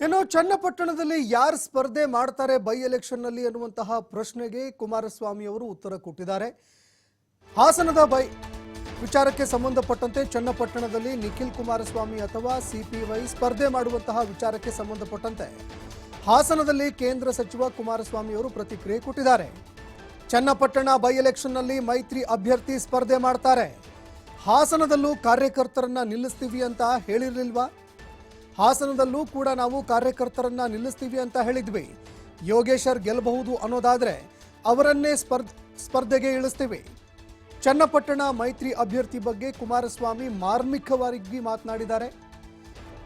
ಇನ್ನು ಚನ್ನಪಟ್ಟಣದಲ್ಲಿ ಯಾರು ಸ್ಪರ್ಧೆ ಮಾಡ್ತಾರೆ ಬೈ ಎಲೆಕ್ಷನ್ನಲ್ಲಿ ಅನ್ನುವಂತಹ ಪ್ರಶ್ನೆಗೆ ಕುಮಾರಸ್ವಾಮಿ ಅವರು ಉತ್ತರ ಕೊಟ್ಟಿದ್ದಾರೆ. ಹಾಸನದ ಬೈ ವಿಚಾರಕ್ಕೆ ಸಂಬಂಧಪಟ್ಟಂತೆ ಚನ್ನಪಟ್ಟಣದಲ್ಲಿ ನಿಖಿಲ್ ಕುಮಾರಸ್ವಾಮಿ ಅಥವಾ ಸಿಪಿವೈ ಸ್ಪರ್ಧೆ ಮಾಡುವಂತಹ ವಿಚಾರಕ್ಕೆ ಸಂಬಂಧಪಟ್ಟಂತೆ ಹಾಸನದಲ್ಲಿ ಕೇಂದ್ರ ಸಚಿವ ಕುಮಾರಸ್ವಾಮಿ ಅವರು ಪ್ರತಿಕ್ರಿಯೆ ಕೊಟ್ಟಿದ್ದಾರೆ. ಚನ್ನಪಟ್ಟಣ ಬೈ ಎಲೆಕ್ಷನ್ನಲ್ಲಿ ಮೈತ್ರಿ ಅಭ್ಯರ್ಥಿ ಸ್ಪರ್ಧೆ ಮಾಡ್ತಾರೆ. ಹಾಸನದಲ್ಲೂ ಕಾರ್ಯಕರ್ತರನ್ನ ನಿಲ್ಲಿಸ್ತೀವಿ ಅಂತ ಹೇಳಿರ್ಲಿಲ್ವಾ? ಹಾಸನದಲ್ಲೂ ಕೂಡ ನಾವು ಕಾರ್ಯಕರ್ತರನ್ನ ನಿಲ್ಲಿಸ್ತೀವಿ ಅಂತ ಹೇಳಿದ್ವಿ. ಯೋಗೇಶರ್ ಗೆಲ್ಲಬಹುದು ಅನ್ನೋದಾದ್ರೆ ಅವರನ್ನೇ ಸ್ಪರ್ಧ, ಸ್ಪರ್ಧೆಗೆ ಇಳಿಸ್ತೀವಿ. ಚನ್ನಪಟ್ಟಣ ಮೈತ್ರಿ ಅಭ್ಯರ್ಥಿ ಬಗ್ಗೆ ಕುಮಾರಸ್ವಾಮಿ ಮಾರ್ಮಿಕವಾಗಿ ಮಾತನಾಡಿದ್ದಾರೆ.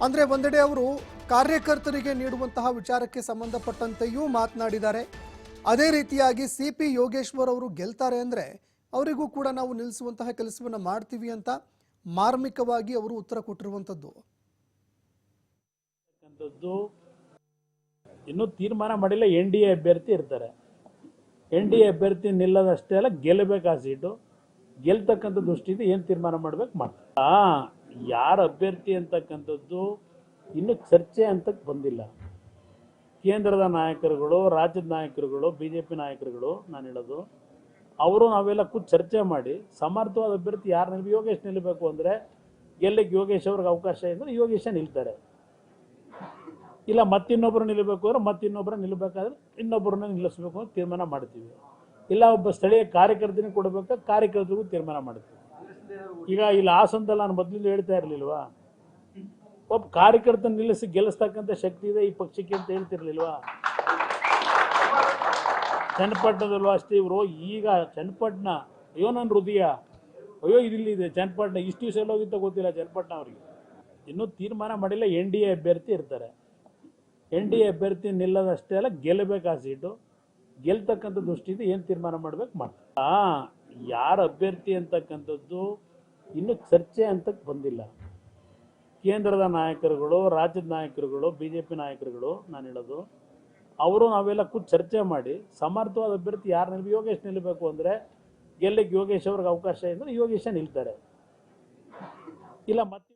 ಅಂದ್ರೆ ಒಂದೆಡೆ ಅವರು ಕಾರ್ಯಕರ್ತರಿಗೆ ನೀಡುವಂತಹ ವಿಚಾರಕ್ಕೆ ಸಂಬಂಧಪಟ್ಟಂತೆಯೂ ಮಾತನಾಡಿದ್ದಾರೆ. ಅದೇ ರೀತಿಯಾಗಿ ಸಿ ಪಿ ಯೋಗೇಶ್ವರ್ ಅವರು ಗೆಲ್ತಾರೆ ಅಂದ್ರೆ ಅವರಿಗೂ ಕೂಡ ನಾವು ನಿಲ್ಲಿಸುವಂತಹ ಕೆಲಸವನ್ನು ಮಾಡ್ತೀವಿ ಅಂತ ಮಾರ್ಮಿಕವಾಗಿ ಅವರು ಉತ್ತರ ಕೊಟ್ಟಿರುವಂಥದ್ದು. ಅಂತದ್ದು ಇನ್ನೂ ತೀರ್ಮಾನ ಮಾಡಿಲ್ಲ. ಎನ್ ಡಿ ಎ ಅಭ್ಯರ್ಥಿ ಇರ್ತಾರೆ. ಎನ್ ಡಿ ಎ ಅಭ್ಯರ್ಥಿ ನಿಲ್ಲದಷ್ಟೇ ಅಲ್ಲ, ಗೆಲ್ಲಬೇಕು ಆ ಸೀಟು. ಗೆಲ್ತಕ್ಕಂಥ ದೃಷ್ಟಿಯಿಂದ ಏನು ತೀರ್ಮಾನ ಮಾಡ್ಬೇಕು ಮಾಡ್ತಾರೆ. ಯಾರ ಅಭ್ಯರ್ಥಿ ಅಂತಕ್ಕಂಥದ್ದು ಇನ್ನೂ ಚರ್ಚೆ ಅಂತಕ್ಕೆ ಬಂದಿಲ್ಲ. ಕೇಂದ್ರದ ನಾಯಕರುಗಳು, ರಾಜ್ಯದ ನಾಯಕರುಗಳು ಬಿ ಜೆ ಪಿ ನಾಯಕರುಗಳು, ನಾನು ಹೇಳೋದು, ಅವರು ನಾವೆಲ್ಲ ಕೂತ್ ಚರ್ಚೆ ಮಾಡಿ, ಸಮರ್ಥವಾದ ಅಭ್ಯರ್ಥಿ ಯಾರು ನಿಲ್ಬೇಕು ಯೋಗೇಶ್ ನಿಲ್ಲಬೇಕು ಅಂದರೆ ಗೆಲ್ಲಕ್ಕೆ ಯೋಗೇಶ್ ಅವ್ರಿಗೆ ಅವಕಾಶ ಇದ್ದರೆ ಯೋಗೇಶ ನಿಲ್ತಾರೆ. ಇಲ್ಲ ಮತ್ತಿನ್ನೊಬ್ಬರು ನಿಲ್ಲಬೇಕು ಅಂದ್ರೆ ಮತ್ತಿನ್ನೊಬ್ಬರು ನಿಲ್ಲಬೇಕಾದ್ರೆ ಇನ್ನೊಬ್ಬರನ್ನ ನಿಲ್ಲಿಸ್ಬೇಕು ಅಂತ ತೀರ್ಮಾನ ಮಾಡ್ತೀವಿ. ಇಲ್ಲ ಒಬ್ಬ ಸ್ಥಳೀಯ ಕಾರ್ಯಕರ್ತನಿಗೆ ಕೊಡಬೇಕು, ಕಾರ್ಯಕರ್ತರಿಗೂ ತೀರ್ಮಾನ ಮಾಡ್ತೀವಿ. ಈಗ ಇಲ್ಲಿ ಹಾಸನದಲ್ಲಿ ನಾನು ಮೊದಲಿಂದ ಹೇಳ್ತಾ ಇರಲಿಲ್ವಾ? ಒಬ್ಬ ಕಾರ್ಯಕರ್ತ ನಿಲ್ಲಿಸಿ ಗೆಲ್ಲಿಸ್ತಕ್ಕಂಥ ಶಕ್ತಿ ಇದೆ, ಈ ಪಕ್ಷಕ್ಕೆ ಅಂತ ಹೇಳ್ತಿರ್ಲಿಲ್ವಾ? ಚನ್ನಪಟ್ಟಣದಲ್ಲೂ ಅಷ್ಟೇ ಇವರು. ಈಗ ಚನ್ನಪಟ್ಟಣ, ಅಯ್ಯೋ ನನ್ನ ಹೃದಯ. ಅಯ್ಯೋ, ಇದಿಲ್ಲಿದೆ ಚನ್ನಪಟ್ಟಣ. ಇಷ್ಟು ದಿವಸ ಹೋಗಿತ್ತ ಗೊತ್ತಿಲ್ಲ ಚನ್ನಪಟ್ಟಣ ಅವರಿಗೆ. ಇನ್ನೂ ತೀರ್ಮಾನ ಮಾಡಿಲ್ಲ, ಎನ್ ಡಿ ಎ ಅಭ್ಯರ್ಥಿ ಇರ್ತಾರೆ. ಎನ್ ಡಿ ಎ ಅಭ್ಯರ್ಥಿ ನಿಲ್ಲದಷ್ಟೇ ಅಲ್ಲ, ಗೆಲ್ಲಬೇಕು ಆ ಸೀಟು? ಗೆಲ್ತಕ್ಕಂಥ ದೃಷ್ಟಿಯಿಂದ ಏನು ತೀರ್ಮಾನ ಮಾಡ್ಬೇಕು ಮಾಡ್ತಾರೆ. ಯಾರ ಅಭ್ಯರ್ಥಿ ಅಂತಕ್ಕಂಥದ್ದು ಇನ್ನೂ ಚರ್ಚೆ ಅಂತಕ್ಕೆ ಬಂದಿಲ್ಲ. ಕೇಂದ್ರದ ನಾಯಕರುಗಳು, ರಾಜ್ಯದ ನಾಯಕರುಗಳು ಬಿ ಜೆ ಪಿ ನಾಯಕರುಗಳು, ನಾನು ಹೇಳೋದು, ಅವರು ನಾವೆಲ್ಲ ಕೂತು ಚರ್ಚೆ ಮಾಡಿ, ಸಮರ್ಥವಾದ ಅಭ್ಯರ್ಥಿ ಯಾರು ನಿಲ್ಬೇಕು ಯೋಗೇಶ್ ನಿಲ್ಲಬೇಕು ಅಂದರೆ ಗೆಲ್ಲಕ್ಕೆ ಯೋಗೇಶ್ ಅವ್ರಿಗೆ ಅವಕಾಶ ಇದ್ದರೆ ಯೋಗೇಶ ನಿಲ್ತಾರೆ. ಇಲ್ಲ, ಮತ್ತೆ